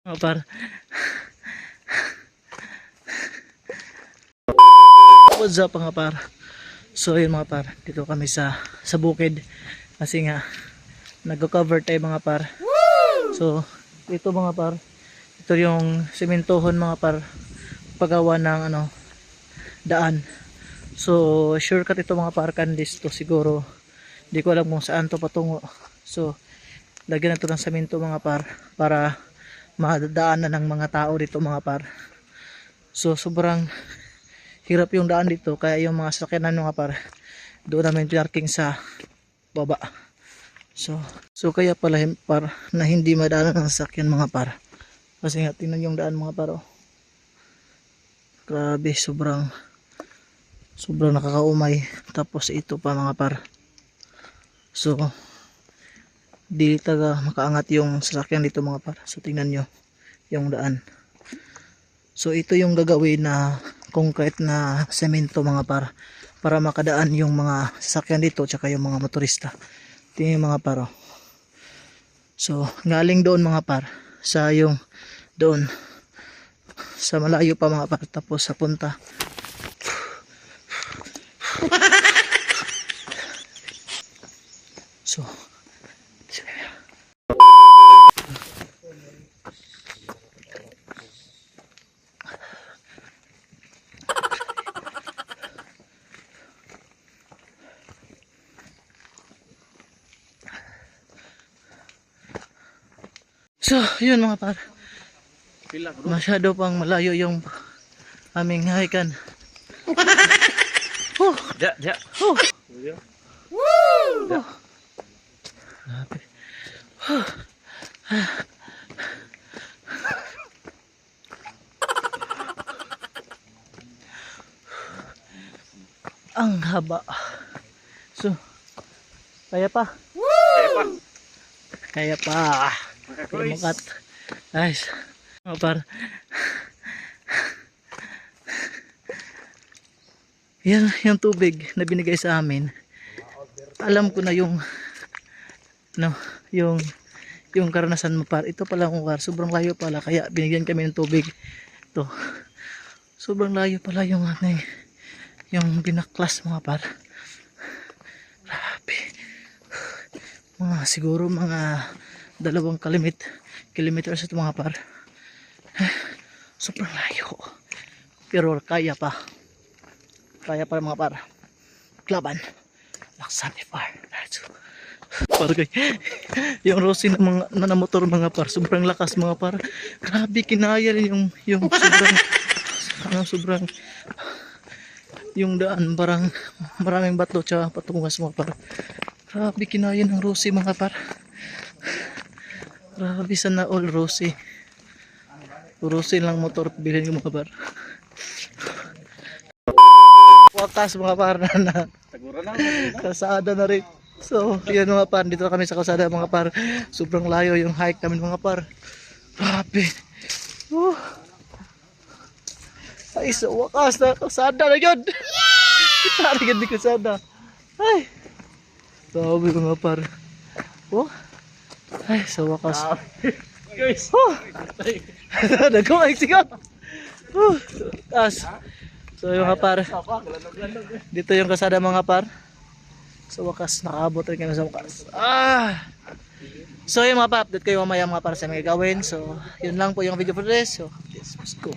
Mga par. What's up mga par? So yun mga par, dito kami sa sa bukid kasi nga nagko-cover tayo mga par. So ito mga par, ito yung sementohon mga par paggawa ng ano daan. So sure cut ito mga par candies to siguro. Hindi ko alam kung saan to patungo. So lagyan na to ng semento mga par para madadaanan ng mga tao dito mga par. So sobrang hirap yung daan dito kaya yung mga sakyanan mga par doon namin pinarking sa baba. So so kaya pala par na hindi madaanan ng sakyan mga par. Kasi nga tingnan yung daan mga par. Oh. Grabe sobrang sobrang nakakaumay tapos ito pa mga par. So di taga makaangat yung sasakyan dito mga par. So tingnan nyo yung daan. So ito yung gagawin na concrete na semento mga par para makadaan yung mga sasakyan dito tsaka yung mga motorista. Tingnan yung mga par. oh. So galing doon mga par sa yung doon sa malayo pa mga par tapos sa punta So, So, yun mga par. Masyado pang malayo yung aming hikan. Oh, Ja, ja. oh. Ja. Grabe. Ang haba. So, kaya pa. Kaya pa. Kaya pa. Kaya makat. Nice. Mga par. Yan, yung tubig na binigay sa amin. Alam ko na yung no, yung yung karanasan mo par. Ito pala kung par, sobrang layo pala kaya binigyan kami ng tubig. Ito. Sobrang layo pala yung eh, yung binaklas mga par. Grabe. Mga siguro mga dalawang kalimit kilometers ito mga par. Sobrang layo. Pero kaya pa. Kaya pa mga par. Laban. Laksan ni par. Par kay yung Rosie na mga na, mga par sobrang lakas mga par grabe kinaya rin yung yung sobrang ano sobrang yung daan parang maraming bato tsaka patungas mga par grabe kinaya ng Rosie mga par grabe sana all Rosie Rosie lang motor bilhin ko mga par wakas mga par na, na. Kasada na rin. So, yun mga par, dito na kami sa kasada mga par. Sobrang layo yung hike namin mga par. Grabe. Oh. Ay, sa wakas na kasada na yun. Kita rin di kasada. Ay. Grabe mga par. Oh. Ay, sa wakas. Guys. Oh. Ay sigaw. Oh. Taas. So, yung mga par. Dito yung kasada mga par. Sa wakas, nakaabot rin kami sa wakas. Ah! So yun mga pa, update kayo mamaya mga para sa mga gawin. So, yun lang po yung video for this. So, yes, let's go.